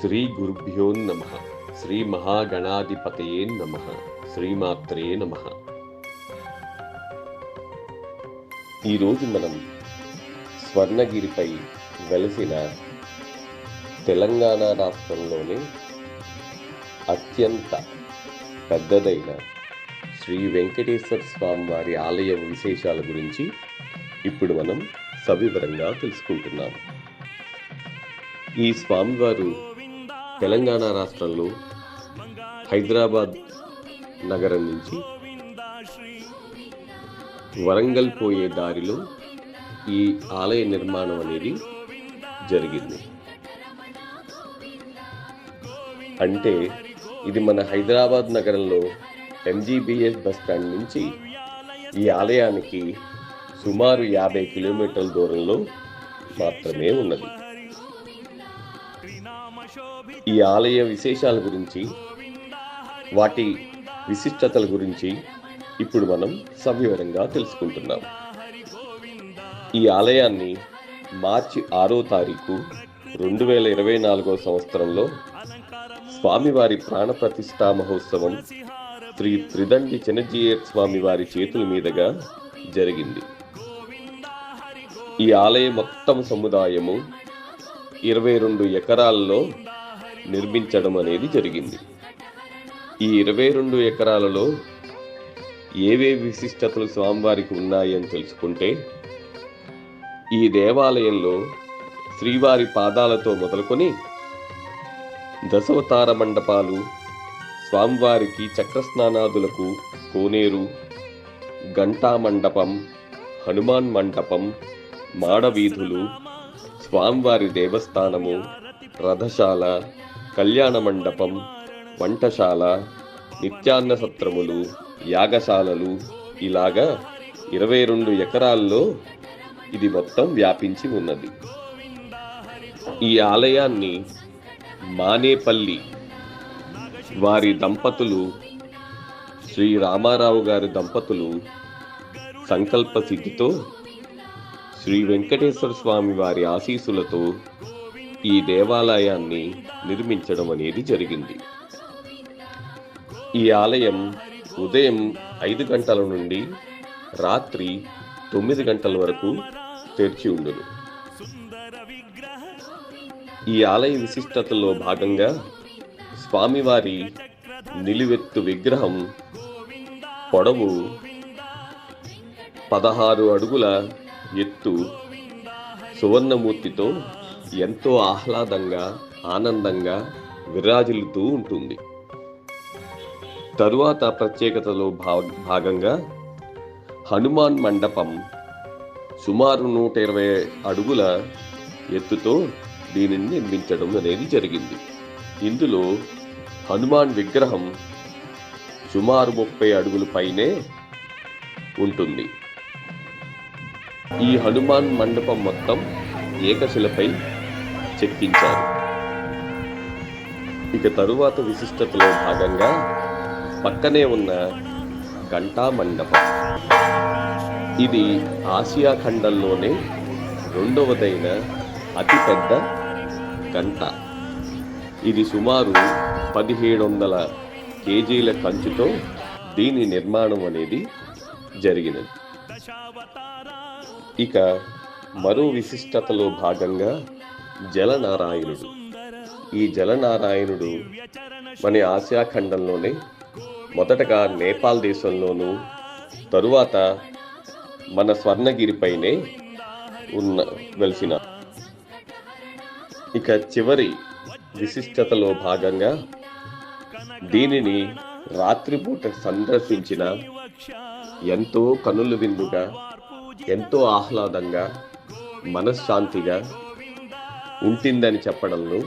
శ్రీ గురుభ్యో నమ. శ్రీ మహాగణాధిపతయే నమ. శ్రీమాత్రే నమ. ఈరోజు మనం స్వర్ణగిరిపై వెలసిన తెలంగాణ రాష్ట్రంలోని అత్యంత పెద్దదైన శ్రీ వెంకటేశ్వర స్వామి వారి ఆలయ విశేషాల గురించి ఇప్పుడు మనం సవివరంగా తెలుసుకుంటున్నాము. ఈ స్వామివారు తెలంగాణ రాష్ట్రంలో హైదరాబాద్ నగరం నుంచి వరంగల్ పోయే దారిలో ఈ ఆలయ నిర్మాణం అనేది జరిగింది. అంటే ఇది మన హైదరాబాద్ నగరంలో ఎంజీబీఎస్ బస్ స్టాండ్ నుంచి ఈ ఆలయానికి సుమారు యాభై కిలోమీటర్ల దూరంలో మాత్రమే ఉన్నది. ఈ ఆలయ విశేషాల గురించి వాటి విశిష్టతల గురించి ఇప్పుడు మనం సవివరంగా తెలుసుకుంటున్నాం. ఈ ఆలయాన్ని మార్చి ఆరో తారీఖు రెండు వేల ఇరవై నాలుగో సంవత్సరంలో స్వామివారి ప్రాణ ప్రతిష్టా మహోత్సవం శ్రీ త్రిదండి చెనజీయర్ స్వామి వారి చేతుల మీదుగా జరిగింది. ఈ ఆలయ మొత్తం సముదాయము ఇరవై రెండు ఎకరాల్లో నిర్మించడం అనేది జరిగింది. ఈ ఇరవై రెండు ఎకరాలలో ఏవే విశిష్టతలు స్వామివారికి ఉన్నాయి అని తెలుసుకుంటే ఈ దేవాలయంలో శ్రీవారి పాదాలతో మొదలుకొని దశవతార మండపాలు స్వామివారికి చక్రస్నానాదులకు కోనేరు గంటా మండపం హనుమాన్ మండపం మాడవీధులు స్వామివారి దేవస్థానము రథశాల కళ్యాణ మండపం వంటశాల నిత్యాన్న సత్రములు యాగశాలలు ఇలాగా ఇరవై రెండు ఎకరాల్లో ఇది మొత్తం వ్యాపించి ఉన్నది. ఈ ఆలయాన్ని మానేపల్లి వారి దంపతులు శ్రీ రామారావు గారి దంపతులు సంకల్ప సిద్ధితో శ్రీ వెంకటేశ్వర స్వామి వారి ఆశీసులతో ఈ దేవాలయాన్ని నిర్మించడం అనేది జరిగింది. ఈ ఆలయం ఉదయం ఐదు గంటల నుండి రాత్రి తొమ్మిది గంటల వరకు తెరిచి ఉండును. ఈ ఆలయ విశిష్టతలో భాగంగా స్వామివారి నిలువెత్తు విగ్రహం పొడవు పదహారు అడుగుల ఎత్తు సువర్ణమూర్తితో ఎంతో ఆహ్లాదంగా ఆనందంగా విరాజిల్లుతూ ఉంటుంది. తరువాత ప్రత్యేకతలో భా- భాగంగా హనుమాన్ మండపం సుమారు నూట ఇరవై అడుగుల ఎత్తుతో దీనిని నిర్మించడం అనేది జరిగింది. ఇందులో హనుమాన్ విగ్రహం సుమారు ముప్పై అడుగుల పైనే ఉంటుంది. ఈ హనుమాన్ మండపం మొత్తం ఏకశిలపై చెక్కించారు. ఇక తరువాత విశిష్టతలో భాగంగా పక్కనే ఉన్న గంటా మండపం. ఇది ఆసియా ఖండంలోనే రెండవదైన అతిపెద్ద గంట ఇది సుమారు పదిహేడు వందల కేజీల కంచుతో దీని నిర్మాణం అనేది జరిగినది. ఇక మరో విశిష్టతలో భాగంగా జలనారాయణుడు. ఈ జలనారాయణుడు మన ఆసియా ఖండంలోనే మొదటగా నేపాల్ దేశంలోనూ తరువాత మన స్వర్ణగిరిపైనే ఉన్న వెలిసిన. ఇక చివరి విశిష్టతలో భాగంగా దీనిని రాత్రిపూట సందర్శించిన ఎంతో కనులు విందుగా ఎంతో ఆహ్లాదంగా మనశ్శాంతిగా ఉంటుందని చెప్పడంలో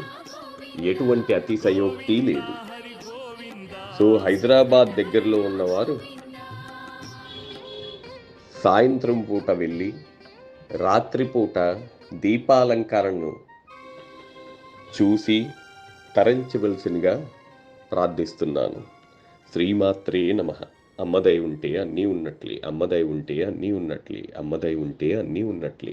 ఎటువంటి అతిశయోక్తి లేదు. సో హైదరాబాద్ దగ్గరలో ఉన్నవారు సాయంత్రం పూట వెళ్ళి రాత్రిపూట దీపాలంకరణను చూసి తరించవలసినగా ప్రార్థిస్తున్నాను. శ్రీమాత్రే నమ. అమ్మదై ఉంటే అన్నీ ఉన్నట్లే అమ్మదై ఉంటే అన్నీ ఉన్నట్లే అమ్మదై ఉంటే అన్నీ ఉన్నట్లే.